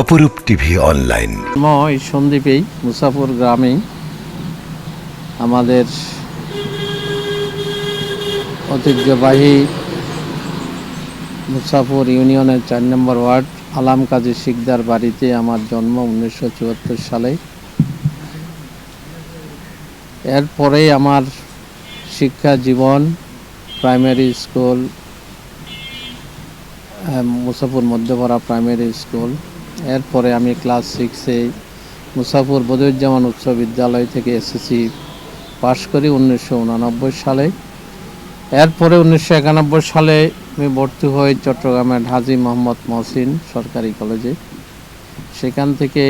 অপরূপ TV online. জন্ম এই সন্দ্বীপেই মুসাফর গ্রামেই আমাদের ঐতিহ্যবাহী মুসাফর ইউনিয়নের চার নম্বর ওয়ার্ড, আলাম কাজী শিকদার বাড়িতে আমার জন্ম উনিশশো চুয়াত্তর সালে। এরপরেই আমার শিক্ষা জীবন primary school Musafar Madhyapara primary school এরপরে আমি ক্লাস সিক্সে মুসাফর বদরুজ্জামান উচ্চ বিদ্যালয় থেকে এসএসসি পাশ করি উনিশশো উননব্বই সালে। এরপরে উনিশশো একানব্বই সালে আমি ভর্তি হই চট্টগ্রামের হাজি মোহাম্মদ মহসিন সরকারি কলেজে। সেখান থেকে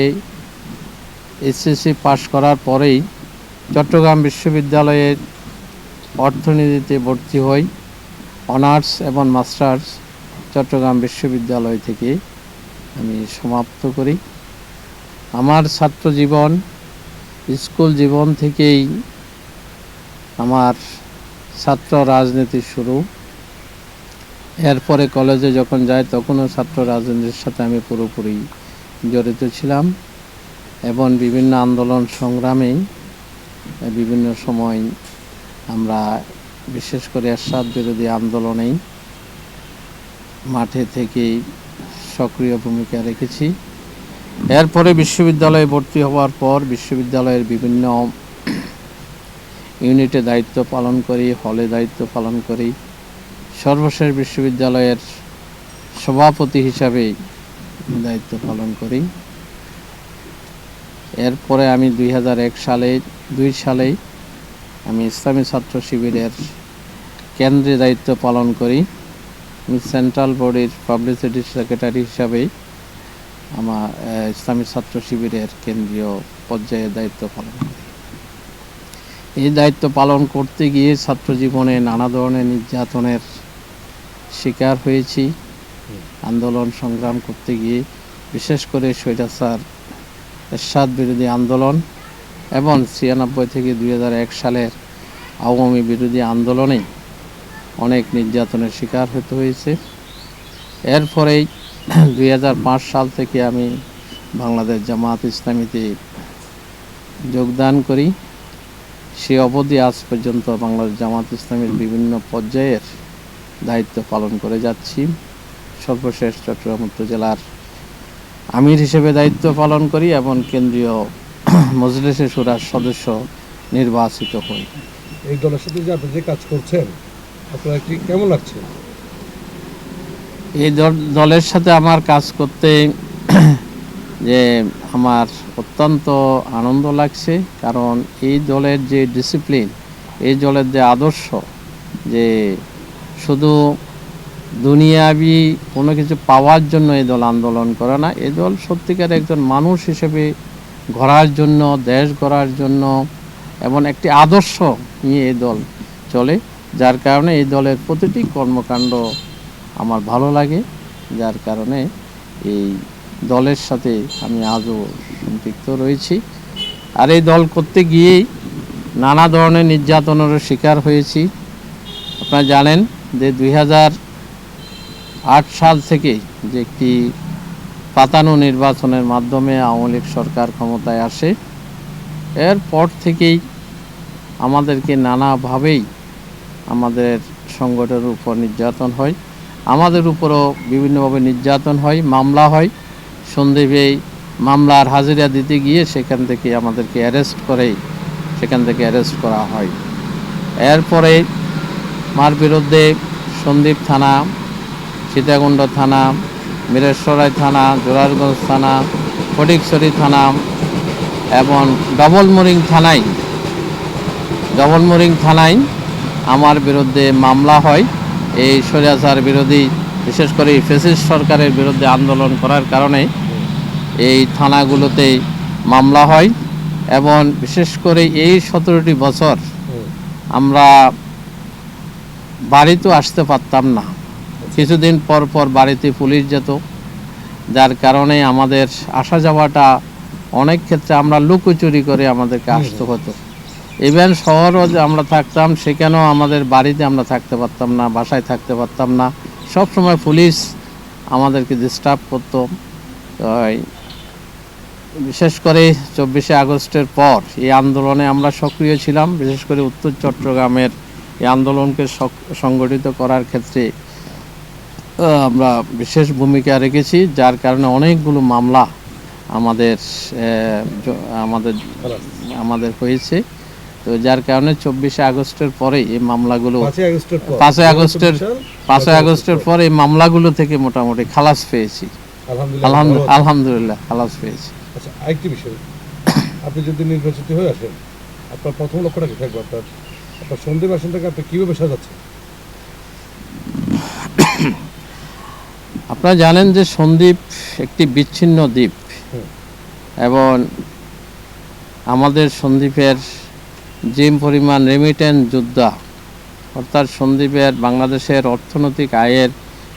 এসএসসি পাশ করার পরেই চট্টগ্রাম বিশ্ববিদ্যালয়ের অর্থনীতিতে ভর্তি হই, অনার্স এবং মাস্টার্স চট্টগ্রাম বিশ্ববিদ্যালয় থেকে। আমি সমাপ্ত করি। আমার ছাত্র জীবন, স্কুল জীবন থেকেই আমার ছাত্র রাজনীতি শুরু। এরপরে কলেজে যখন যাই, তখনও ছাত্র রাজনীতির সাথে আমি পুরোপুরি জড়িত ছিলাম এবং বিভিন্ন আন্দোলন সংগ্রামে বিভিন্ন সময় আমরা বিশেষ করে এরশাদ বিরোধী আন্দোলনেই মাঠে থেকেই সক্রিয় ভূমিকা রেখেছি। এরপরে বিশ্ববিদ্যালয়ে ভর্তি হওয়ার পর বিশ্ববিদ্যালয়ের বিভিন্ন ইউনিটে দায়িত্ব পালন করি, হলে দায়িত্ব পালন করি। সর্বশেষ বিশ্ববিদ্যালয়ের সভাপতি হিসাবে দায়িত্ব পালন করি। এরপরে আমি দুই হাজার এক সালে, দুই সালে আমি ইসলামী ছাত্র শিবিরের কেন্দ্রে দায়িত্ব পালন করি। সেন্ট্রাল বোর্ডের পাবলিসিটি সেক্রেটারি হিসাবে আমার ইসলামী ছাত্র শিবিরের কেন্দ্রীয় পর্যায়ে দায়িত্ব পালন এই দায়িত্ব পালন করতে গিয়ে ছাত্র জীবনে নানা ধরনের নির্যাতনের শিকার হয়েছি। আন্দোলন সংগ্রাম করতে গিয়ে বিশেষ করে স্বৈরাচার, এরশাদ বিরোধী আন্দোলন এবং ছিয়ানব্বই থেকে দুই হাজার এক সালের আওয়ামী বিরোধী আন্দোলনে অনেক নির্যাতনের শিকার হতে হয়েছে। এরপরেই দুই হাজার পাঁচ সাল থেকে আমি বাংলাদেশ জামাত ইসলামীতে যোগদান করি। সে অবধি আজ পর্যন্ত বাংলাদেশ জামাত ইসলামীর বিভিন্ন পর্যায়ের দায়িত্ব পালন করে যাচ্ছি। সর্বশেষ চট্টগ্রাম উত্তর জেলার আমির হিসেবে দায়িত্ব পালন করি এবং কেন্দ্রীয় মজলিসে সুরার সদস্য নির্বাচিত হই। এই দলের সাথে যে আপনি যে কাজ করছেন আপনার কেমন লাগছে? এই দলের সাথে আমার কাজ করতে যে আমার অত্যন্ত আনন্দ লাগছে, কারণ এই দলের যে ডিসিপ্লিন এই দলের যে আদর্শ, যে শুধু দুনিয়াবি কোনো কিছু পাওয়ার জন্য এই দল আন্দোলন করে না, এই দল সত্যিকার একজন মানুষ হিসেবে গড়ার জন্য, দেশ গড়ার জন্য এবং একটি আদর্শ নিয়ে এই দল চলে। যার কারণে এই দলের প্রতিটি কর্মকাণ্ড আমার ভালো লাগে, যার কারণে এই দলের সাথে আমি আজও সম্পৃক্ত রয়েছি। আর এই দল করতে গিয়েই নানা ধরনের নির্যাতনেরও শিকার হয়েছি। আপনারা জানেন যে দুই সাল থেকে যে একটি পাতানো নির্বাচনের মাধ্যমে আওয়ামী লীগ সরকার ক্ষমতায় আসে, এরপর থেকেই আমাদেরকে নানাভাবেই আমাদের সংগঠনের উপর নির্যাতন হয়। আমাদের উপরও বিভিন্নভাবে নির্যাতন হয়, মামলা হয়। সন্দীপে মামলার হাজিরা দিতে গিয়ে সেখান থেকে আমাদেরকে অ্যারেস্ট করে, সেখান থেকে অ্যারেস্ট করা হয়। এরপরে মার বিরুদ্ধে সন্দীপ থানা, সীতাকুণ্ড থানা মিরেশ্বরাই থানা, জোরারগঞ্জ থানা, ফটিকছড়ি থানা এবং ডবলমোরিং থানায় ডবলমোরিং থানায় আমার বিরুদ্ধে মামলা হয়। এই স্বৈরাচার বিরোধী, বিশেষ করে এই ফেসিস্ট সরকারের বিরুদ্ধে আন্দোলন করার কারণে এই থানাগুলোতে মামলা হয় এবং বিশেষ করে এই সতেরোটি বছর আমরা বাড়িতেও আসতে পারতাম না। কিছুদিন পর পর বাড়িতে পুলিশ যেত, যার কারণে আমাদের আসা যাওয়াটা অনেক ক্ষেত্রে আমরা লুকোচুরি করে আমাদেরকে আসতে হতো। ইভেন শহরও যে আমরা থাকতাম, সেখানেও আমাদের বাড়িতে আমরা থাকতে পারতাম না, বাসায় থাকতে পারতাম না। সব সময় পুলিশ আমাদেরকে ডিস্টার্ব করতো। বিশেষ করে চব্বিশে আগস্টের পর এই আন্দোলনে আমরা সক্রিয় ছিলাম। বিশেষ করে উত্তর চট্টগ্রামের এই আন্দোলনকে সংগঠিত করার ক্ষেত্রে আমরা বিশেষ ভূমিকা রেখেছি, যার কারণে অনেকগুলো মামলা আমাদের আমাদের আমাদের হয়েছে। তো যার কারণে চব্বিশে আগস্টের পরে এই মামলাগুলো পাঁচই আগস্টের পর। পাঁচই আগস্টের- পর। এই মামলাগুলো থেকে মোটামুটি খালাস পেয়েছি। আলহামদুলিল্লাহ খালাস পেয়েছি। আচ্ছা আরেকটি বিষয়। আপনি যদি নির্বাচিত হয়ে আসেন আপনার প্রথম লক্ষ্যটা কি থাকবে? আপনার আপনার আপনি কীভাবে সাজাচ্ছেন? আপনারা জানেন যে সন্দ্বীপ একটি বিচ্ছিন্ন দ্বীপ। এবং আমাদের সন্দ্বীপের যে পরিমাণ রেমিটেন্স যোদ্ধা। অর্থাৎ সন্দ্বীপের বাংলাদেশের অর্থনৈতিক আয়ের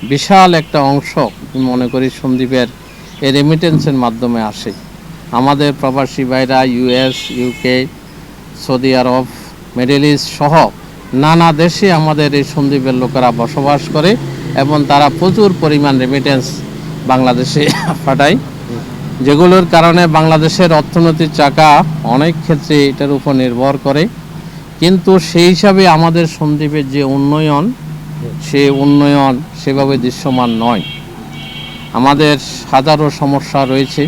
বিশাল একটা অংশ মনে করি সন্দীপের এই রেমিটেন্সের মাধ্যমে আসে। আমাদের প্রবাসী ভাইরা US UK Saudi Arab middle east সহ নানা দেশে আমাদের এই সন্দ্বীপের লোকেরা বসবাস করে এবং তারা প্রচুর পরিমাণ রেমিটেন্স বাংলাদেশে পাঠায়। যেগুলোর কারণে বাংলাদেশের অর্থনৈতিক চাকা অনেক ক্ষেত্রে এটার উপর নির্ভর করে। কিন্তু সেই হিসাবে আমাদের সন্দ্বীপের যে উন্নয়ন, সে উন্নয়ন সেভাবে দৃশ্যমান নয়। আমাদের হাজারো সমস্যা রয়েছে।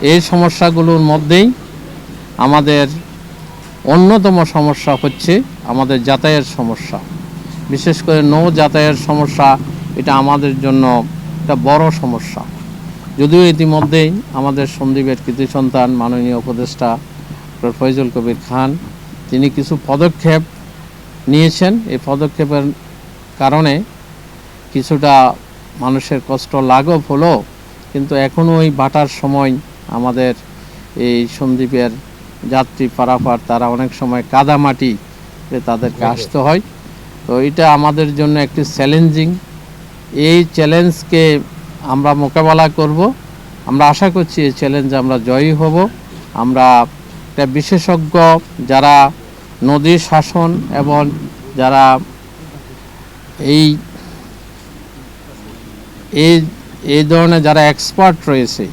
এই সমস্যাগুলোর মধ্যেই আমাদের অন্যতম সমস্যা হচ্ছে আমাদের যাতায়াত সমস্যা। বিশেষ করে নৌ যাতায়াত সমস্যা, এটা আমাদের জন্য একটা বড় সমস্যা। যদিও ইতিমধ্যেই আমাদের সন্দীপের কৃতি সন্তান মাননীয় উপদেষ্টা ডক্টর ফয়জুল কবির খান তিনি কিছু পদক্ষেপ নিয়েছেন। এই পদক্ষেপের কারণে কিছুটা মানুষের কষ্ট লাঘব হলো কিন্তু এখনও ওই বাটার সময় আমাদের এই সন্দ্বীপের যাত্রী পারাপার তারা অনেক সময় কাদামাটি তাদেরকে আসতে হয়। তো এটা আমাদের জন্য একটি চ্যালেঞ্জিং। এই চ্যালেঞ্জকে আমরা মোকাবেলা করব। আমরা আশা করছি এই চ্যালেঞ্জে আমরা জয়ী হব। আমরা বিশেষজ্ঞ যারা নদী শাসন এবং যারা এই এই এই ধরনের যারা এক্সপার্ট রয়েছে,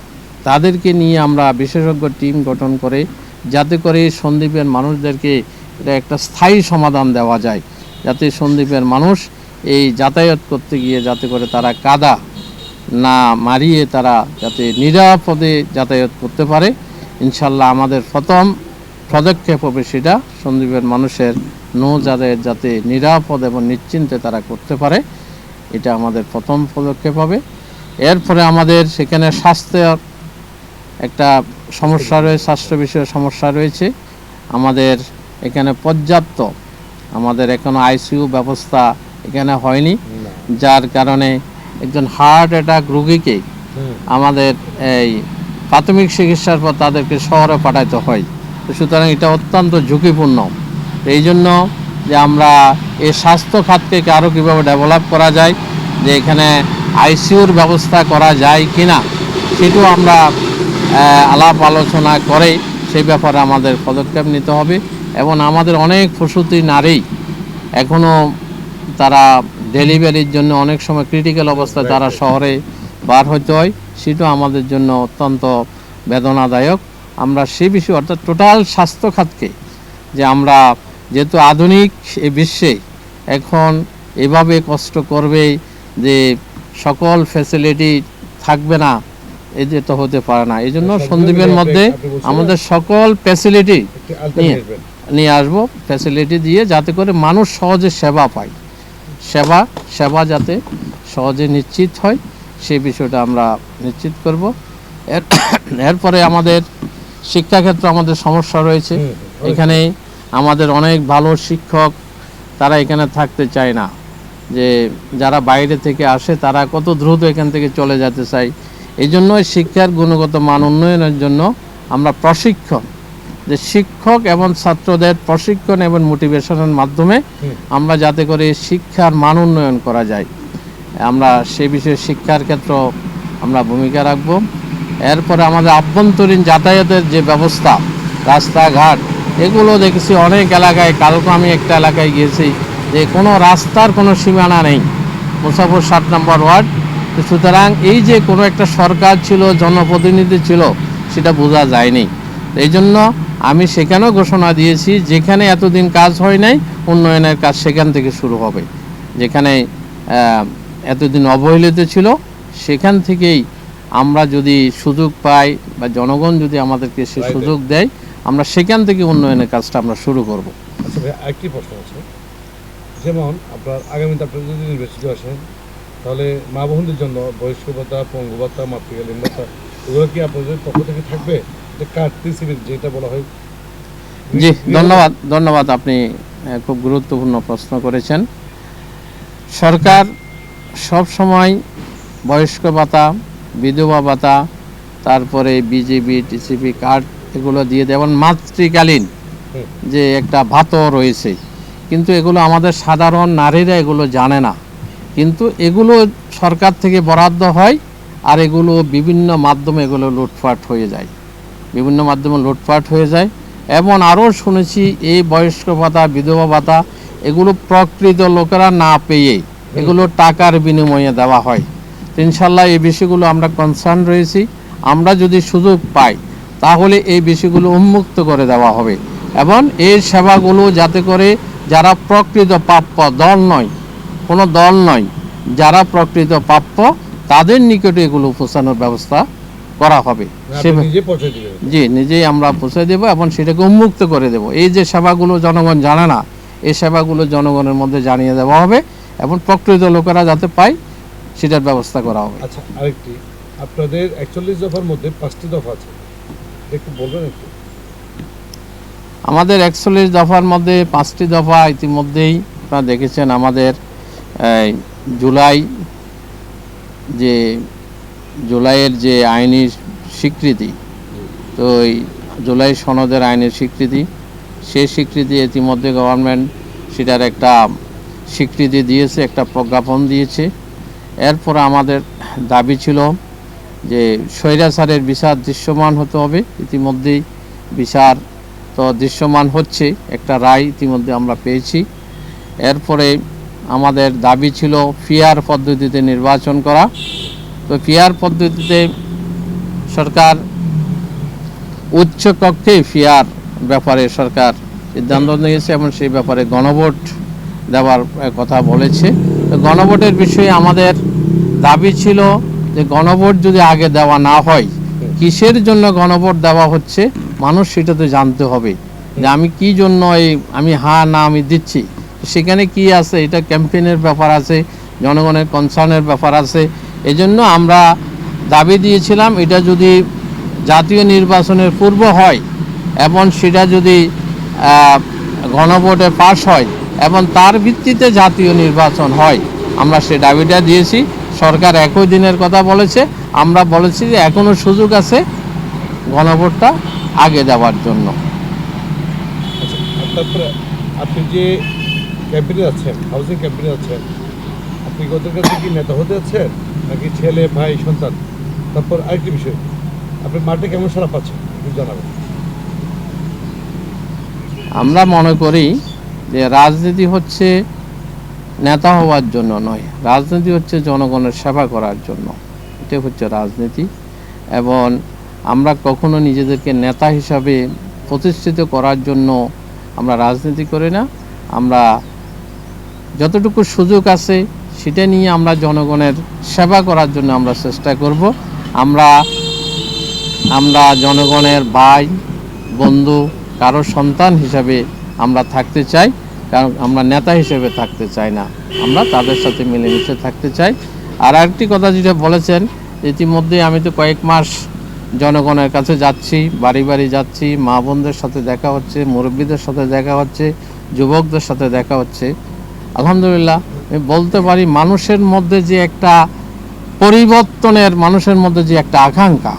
তাদেরকে নিয়ে আমরা বিশেষজ্ঞ টিম গঠন করে, যাতে করে সন্দ্বীপের মানুষদেরকে এটা একটা স্থায়ী সমাধান দেওয়া যায়। যাতে সন্দ্বীপের মানুষ এই যাতায়াত করতে গিয়ে যাতে করে তারা কাদা না মারিয়ে তারা যাতে নিরাপদে যাতায়াত করতে পারে। ইনশাল্লাহ আমাদের প্রথম পদক্ষেপ হবে সেটা সন্দ্বীপের মানুষের নৌ যাতায়াত যাতে নিরাপদ এবং নিশ্চিন্তে তারা করতে পারে। এটা আমাদের প্রথম পদক্ষেপ হবে। এরপরে আমাদের সেখানে স্বাস্থ্যের একটা সমস্যা রয়েছে স্বাস্থ্য বিষয়ে সমস্যা রয়েছে। আমাদের এখানে পর্যাপ্ত আমাদের এখনও আইসিইউ ব্যবস্থা এখানে হয়নি। যার কারণে একজন হার্ট অ্যাটাক রুগীকে আমাদের এই প্রাথমিক চিকিৎসার পর তাদেরকে শহরে পাঠাইতে হয়। তো সুতরাং এটা অত্যন্ত ঝুঁকিপূর্ণ। এই জন্য যে আমরা এই স্বাস্থ্য খাতকে আরও কীভাবে ডেভেলপ করা যায় যে এখানে আইসিইউর ব্যবস্থা করা যায় কি না সেটাও আমরা আলাপ আলোচনা করে সেই ব্যাপারে আমাদের পদক্ষেপ নিতে হবে। এবং আমাদের অনেক প্রসূতি নারী এখনও তারা ডেলিভারির জন্য অনেক সময় ক্রিটিক্যাল অবস্থায় তারা শহরে বার হতে হয়। সেটাও আমাদের জন্য অত্যন্ত বেদনাদায়ক। আমরা সে বিষয়ে অর্থাৎ টোটাল স্বাস্থ্য খাতকে যে আমরা যেহেতু আধুনিক এই বিশ্বে এখন এভাবে কষ্ট করবে যে সকল ফ্যাসিলিটি থাকবে না এই যে তো হতে পারে না। এই জন্য সব সন্দীপের মধ্যে আমাদের সকল ফ্যাসিলিটি আলটারনেট নিয়ে আসব। ফ্যাসিলিটি দিয়ে যাতে করে মানুষ সহজে সেবা পায়। সেবা সেবা যাতে সহজে নিশ্চিত হয় সেই বিষয়টা আমরা নিশ্চিত করব। এর এরপরে আমাদের শিক্ষাক্ষেত্রে আমাদের সমস্যা রয়েছে। এখানে আমাদের অনেক ভালো শিক্ষক তারা এখানে থাকতে চায় না। যে যারা বাইরে থেকে আসে তারা কত দ্রুত এখান থেকে চলে যেতে চায়। এই জন্য শিক্ষার গুণগত মান উন্নয়নের জন্য আমরা প্রশিক্ষণ যে শিক্ষক এবং ছাত্রদের প্রশিক্ষণ এবং মোটিভেশনের মাধ্যমে আমরা যাতে করে শিক্ষার মান উন্নয়ন করা যায়। আমরা সে বিষয়ে শিক্ষার ক্ষেত্র আমরা ভূমিকা রাখব। এরপরে আমাদের আভ্যন্তরীণ যাতায়াতের যে ব্যবস্থা রাস্তাঘাট এগুলো দেখেছি অনেক এলাকায় কালকে আমি একটা এলাকায় গিয়েছি যে কোনো রাস্তার কোনো সীমানা নেই। মুসাফর সাত নম্বর ওয়ার্ড। সুতরাং এই যে কোনো একটা সরকার ছিল জনপ্রতিনিধি ছিল সেটা বোঝা যায়নি। এই জন্য আমি সেখানেও ঘোষণা দিয়েছি যেখানে এতদিন কাজ হয় নাই উন্নয়নের কাজ সেখান থেকে শুরু হবে। যেখানে এতদিন অবহেলিত ছিল সেখান থেকেই আমরা যদি সুযোগ পাই বা জনগণ যদি আমাদেরকে সে সুযোগ দেয় আমরা সেখান থেকে উন্নয়নের কাজটা আমরা শুরু করব। আচ্ছা ভাই আরেকটি প্রশ্ন আছে। যেমন আপনার আগামীতে আপনি যদি নির্বাচিত আসেন তাহলে মা বোনদের জন্য বয়স্ক ভাতা পঙ্গু ভাতা মাতৃকালীন ভাতা এগুলো কি আপনাদের পক্ষ থেকে থাকবে? যেটা বলা হয় জি ধন্যবাদ ধন্যবাদ আপনি খুব গুরুত্বপূর্ণ প্রশ্ন করেছেন। সরকার সব সময় বয়স্ক ভাতা বিধবা ভাতা তারপরে বিজেপি টিসিপি কার্ড এগুলো দিয়ে দেয় এবং মাতৃকালীন যে একটা ভাতও রয়েছে। কিন্তু এগুলো আমাদের সাধারণ নারীরা এগুলো জানে না। কিন্তু এগুলো সরকার থেকে বরাদ্দ হয় আর এগুলো বিভিন্ন মাধ্যমে এগুলো লুটপাট হয়ে যায়। বিভিন্ন মাধ্যমে লুটপাট হয়ে যায়। এবং আরও শুনেছি, এই বয়স্ক ভাতা, বিধবা ভাতা, এগুলো প্রকৃত লোকেরা না পেয়ে এগুলো টাকার বিনিময়ে দেওয়া হয়। ইনশাল্লাহ এই বিষয়গুলো আমরা কনসার্ন রয়েছি। আমরা যদি সুযোগ পাই, তাহলে এই বিষয়গুলো উন্মুক্ত করে দেওয়া হবে। এবং এই সেবাগুলো যাতে করে যারা প্রকৃত প্রাপ্য দল নয়, কোনো দল নয়, যারা প্রকৃত প্রাপ্য, তাদের নিকটে এগুলো পৌঁছানোর ব্যবস্থা করা হবে। জি নিজেই আমরা পৌঁছে দেব এবং সেটাকে উন্মুক্ত করে দেব। এই যে সেবাগুলো জনগণ জানে না এই সেবাগুলো জনগণের মধ্যে জানিয়ে দেওয়া হবে এবং প্রকৃত লোকেরা যাতে পায় সেটার ব্যবস্থা করা হবে। আচ্ছা আরেকটি। আপনাদের একচল্লিশ দফার মধ্যে পাঁচটি দফা আছে। একটু বলবেন একটু? আমাদের একচল্লিশ দফার মধ্যে পাঁচটি দফা ইতিমধ্যেই আপনারা দেখেছেন আমাদের জুলাই যে জুলাইয়ের যে আইনি স্বীকৃতি, তো এই জুলাই সনদের আইনের স্বীকৃতি, সেই স্বীকৃতি ইতিমধ্যে গভর্নমেন্ট সেটার একটা স্বীকৃতি দিয়েছে, একটা প্রজ্ঞাপন দিয়েছে। এরপর আমাদের দাবি ছিল যে স্বৈরাচারের বিচার দৃশ্যমান হতে হবে। ইতিমধ্যেই বিচার তো দৃশ্যমান হচ্ছে, একটা রায় ইতিমধ্যে আমরা পেয়েছি। এরপরে আমাদের দাবি ছিল ফিয়ার পদ্ধতিতে নির্বাচন করা। তো ফিয়ার পদ্ধতিতে সরকার, উচ্চ কক্ষে ফিয়ার ব্যাপারে সরকার সিদ্ধান্ত নিয়েছে এবং সেই ব্যাপারে গণভোট দেওয়ার কথা বলেছে। তো গণভোটের বিষয়ে আমাদের দাবি ছিল যে গণভোট যদি আগে দেওয়া না হয়, কিসের জন্য গণভোট দেওয়া হচ্ছে মানুষ সেটা তো জানতে হবে। যে আমি কি জন্য এই, আমি হা না আমি দিচ্ছি? সেখানে কি আছে? এটা ক্যাম্পেইনের ব্যাপার আছে, জনগণের কনসার্নের ব্যাপার আছে। এজন্য আমরা দাবি দিয়েছিলাম, এটা যদি জাতীয় নির্বাচনের পূর্ব হয় এবং সেটা যদি গণভোটে পাশ হয় এবং তার ভিত্তিতে জাতীয় নির্বাচন হয়, আমরা সে দাবিটা দিয়েছি। সরকার একই দিনের কথা বলেছে। আমরা বলেছি যে এখনও সুযোগ আছে গণভোটটা আগে দেওয়ার জন্য। আচ্ছা আপনি যে ক্যাম্পেনে যাচ্ছেন হাউসিং ক্যাম্পেনে যাচ্ছেন আপনি কি নেতা হতে যাচ্ছেন নাকি ছেলে, ভাই, সন্তান? তারপর আরেকটি বিষয়, আপনি মাঠে কেমন সারা পাচ্ছেন? একটু জানাবেন। আমরা মনে করি যে রাজনীতি হচ্ছে নেতা হওয়ার জন্য নয়, রাজনীতি হচ্ছে জনগণের সেবা করার জন্য। এটা হচ্ছে রাজনীতি। এবং আমরা কখনো নিজেদেরকে নেতা হিসাবে প্রতিষ্ঠিত করার জন্য আমরা রাজনীতি করি না। আমরা যতটুকু সুযোগ আছে সেটা নিয়ে আমরা জনগণের সেবা করার জন্য আমরা চেষ্টা করব। আমরা আমরা জনগণের ভাই, বন্ধু, কারও সন্তান হিসাবে আমরা থাকতে চাই, কারণ আমরা নেতা হিসেবে থাকতে চাই না। আমরা তাদের সাথে মিলেমিশে থাকতে চাই। আর একটি কথা যেটা বলেছেন, ইতিমধ্যে আমি তো কয়েক মাস জনগণের কাছে যাচ্ছি, বাড়ি বাড়ি যাচ্ছি, মা বোনদের সাথে দেখা হচ্ছে, মুরব্বীদের সাথে দেখা হচ্ছে, যুবকদের সাথে দেখা হচ্ছে। আলহামদুলিল্লাহ আমি বলতে পারি মানুষের মধ্যে যে একটা পরিবর্তনের মানুষের মধ্যে যে একটা আকাঙ্ক্ষা।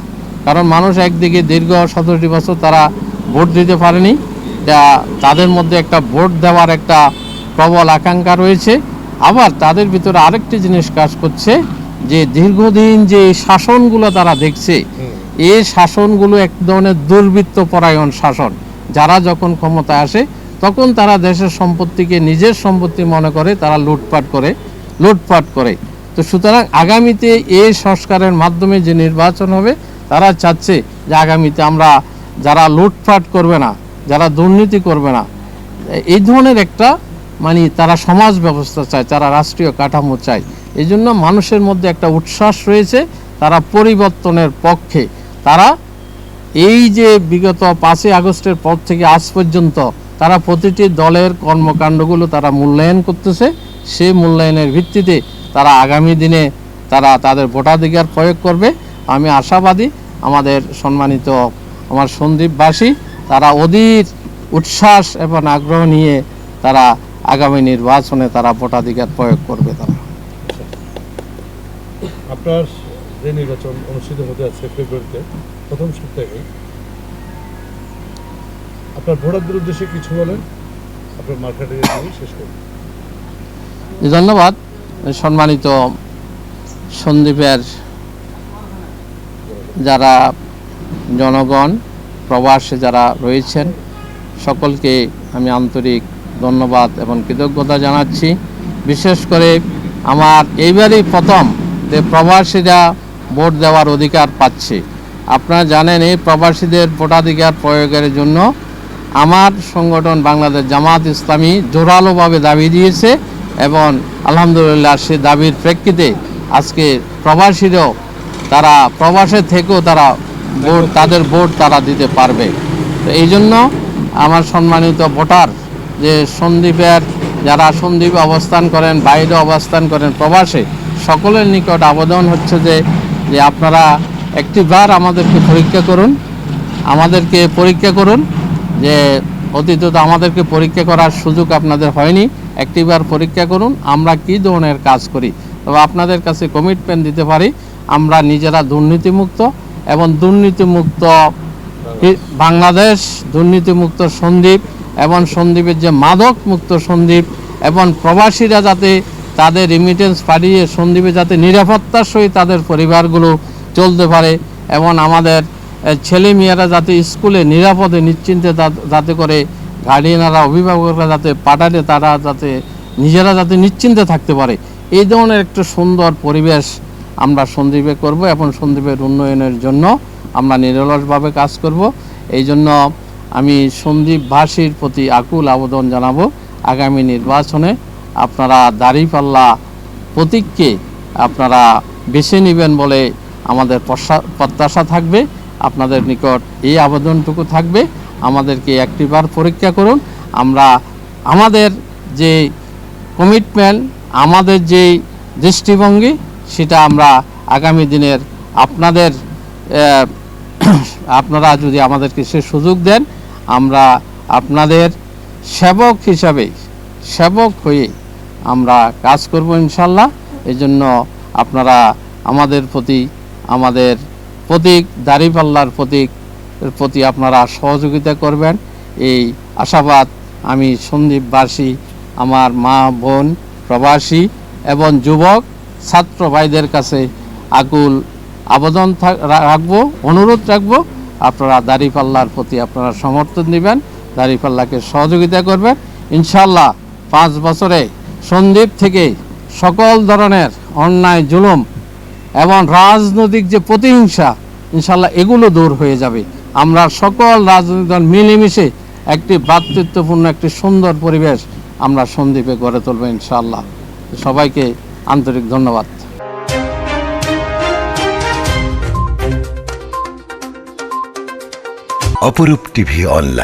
কারণ মানুষ একদিকে দীর্ঘ সতেরোটি বছর তারা ভোট দিতে পারেনি তা তাদের মধ্যে একটা ভোট দেওয়ার একটা প্রবল আকাঙ্ক্ষা রয়েছে। আবার তাদের ভিতরে আরেকটি জিনিস কাজ করছে যে দীর্ঘদিন যে শাসনগুলো তারা দেখছে এই শাসনগুলো এক ধরনের দুর্বৃত্ত পরায়ণ শাসন। যারা যখন ক্ষমতায় আসে তখন তারা দেশের সম্পত্তিকে নিজের সম্পত্তি মনে করে, তারা লুটপাট করে লুটপাট করে। তো সুতরাং আগামীতে এই সংস্কারের মাধ্যমে যে নির্বাচন হবে, তারা চাচ্ছে যে আগামীতে আমরা যারা লুটপাট করবে না, যারা দুর্নীতি করবে না, এই ধরনের একটা মানে তারা সমাজ ব্যবস্থা চায়, তারা রাষ্ট্রীয় কাঠামো চায়। এই জন্য মানুষের মধ্যে একটা উচ্ছ্বাস রয়েছে, তারা পরিবর্তনের পক্ষে। তারা এই যে বিগত পাঁচই আগস্টের পর থেকে আজ পর্যন্ত তারা প্রতিটি দলের কর্মকাণ্ডগুলো তারা মূল্যায়ন করতেছে। সেই মূল্যায়নের ভিত্তিতে তারা আগামী দিনে তারা তাদের ভোটাধিকার প্রয়োগ করবে। আমি আশাবাদী আমাদের সম্মানিত আমার সন্দীপবাসী তারা অধীর উচ্ছ্বাস এবং আগ্রহ নিয়ে তারা আগামী নির্বাচনে তারা ভোটাধিকার প্রয়োগ করবে তারা। আপনার যে নির্বাচন অনুষ্ঠিত হতে আছে ফেব্রুয়ারিতে, প্রথম সপ্তাহে আপনার ভোটারদের উদ্দেশ্যে কিছু বলেন। আপনার মার্কেটে শেষ করুন। ধন্যবাদ। সম্মানিত সন্দীপের যারা জনগণ, প্রবাসে যারা রয়েছেন, সকলকে আমি আন্তরিক ধন্যবাদ এবং কৃতজ্ঞতা জানাচ্ছি। বিশেষ করে আমার এইবারই প্রথম যে প্রবাসীরা ভোট দেওয়ার অধিকার পাচ্ছে। আপনারা জানেন এই প্রবাসীদের ভোটাধিকার প্রয়োগের জন্য আমার সংগঠন বাংলাদেশ জামাত ইসলামী জোরালোভাবে দাবি দিয়েছে এবং আলহামদুলিল্লাহ সে দাবির প্রেক্ষিতে আজকে প্রবাসীরাও তারা প্রবাসে থেকেও তারা ভোট, তাদের ভোট তারা দিতে পারবে। তো এই জন্য আমার সম্মানিত ভোটার যে সন্দীপের, যারা সন্দীপে অবস্থান করেন, বাইরে অবস্থান করেন প্রবাসে, সকলের নিকট আবেদন হচ্ছে যে যে আপনারা একটিবার আমাদেরকে পরীক্ষা করুন, আমাদেরকে পরীক্ষা করুন যে অতীত আমাদেরকে পরীক্ষা করার সুযোগ আপনাদের হয়নি, একটিবার পরীক্ষা করুন, আমরা কি ধরনের কাজ করি? তবে আপনাদের কাছে কমিটমেন্ট দিতে পারি, আমরা নিজেরা দুর্নীতিমুক্ত এবং দুর্নীতিমুক্ত বাংলাদেশ, দুর্নীতিমুক্ত সন্দ্বীপ এবং সন্দ্বীপের যে মাদক মুক্ত সন্দ্বীপ এবং প্রবাসীরা যাতে তাদের রিমিটেন্স পাঠিয়ে সন্দ্বীপে যাতে নিরাপত্তার সহিত তাদের পরিবারগুলো চলতে পারে এবং আমাদের ছেলে মেয়েরা যাতে স্কুলে নিরাপদে, নিশ্চিন্তে যাতে করে গার্ডিয়ানরা অভিভাবকরা যাতে পাঠালে, তারা যাতে নিজেরা যাতে নিশ্চিন্তে থাকতে পারে। এই ধরনের একটা সুন্দর পরিবেশ আমরা সন্দ্বীপে করব। এবং সন্দ্বীপের উন্নয়নের জন্য আমরা নিরলসভাবে কাজ করব। এই জন্য আমি সন্দীপবাসীর প্রতি আকুল আবেদন জানাব। আগামী নির্বাচনে আপনারা দাঁড়িপাল্লা প্রতীককে আপনারা বেছে নেবেন বলে আমাদের প্রত্যাশা থাকবে। আপনাদের নিকট এই আবেদনটুকু থাকবে। আমাদেরকে একটিবার পরীক্ষা করুন। আমরা আমাদের যে কমিটমেন্ট আমাদের যে দৃষ্টিভঙ্গি, সেটা আমরা আগামী দিনের আপনাদের আপনারা যদি আমাদেরকে সে সুযোগ দেন, আমরা আপনাদের সেবক হিসাবে, সেবক হয়ে আমরা কাজ করব ইনশাল্লাহ। এই জন্য আপনারা আমাদের প্রতি আমাদের প্রতীক দাড়িপাল্লার প্রতীক প্রতি আপনারা সহযোগিতা করবেন। এই আশাবাদ আমি সন্দীপবাসী আমার মা, বোন, প্রবাসী এবং যুবক, ছাত্র ভাইদের কাছে আকুল আবেদন রাখব, অনুরোধ রাখব। আপনারা দাড়িপাল্লার প্রতি আপনারা সমর্থন দিবেন দাড়িপাল্লাকে সহযোগিতা করবেন। ইনশাল্লাহ পাঁচ বছরে সন্দীপ থেকে সকল ধরনের অন্যায়, জুলুম এবং রাজনৈতিক যে প্রতিহিংসা ইনশাল্লাহ এগুলো দূর হয়ে যাবে। আমরা সকল রাজনৈতিক দল মিলেমিশে একটি ভ্রাতৃত্বপূর্ণ একটি সুন্দর পরিবেশ আমরা সন্দীপে গড়ে তুলব ইনশাল্লাহ সবাইকে আন্তরিক ধন্যবাদ। অপরূপ টিভি অনলাইন।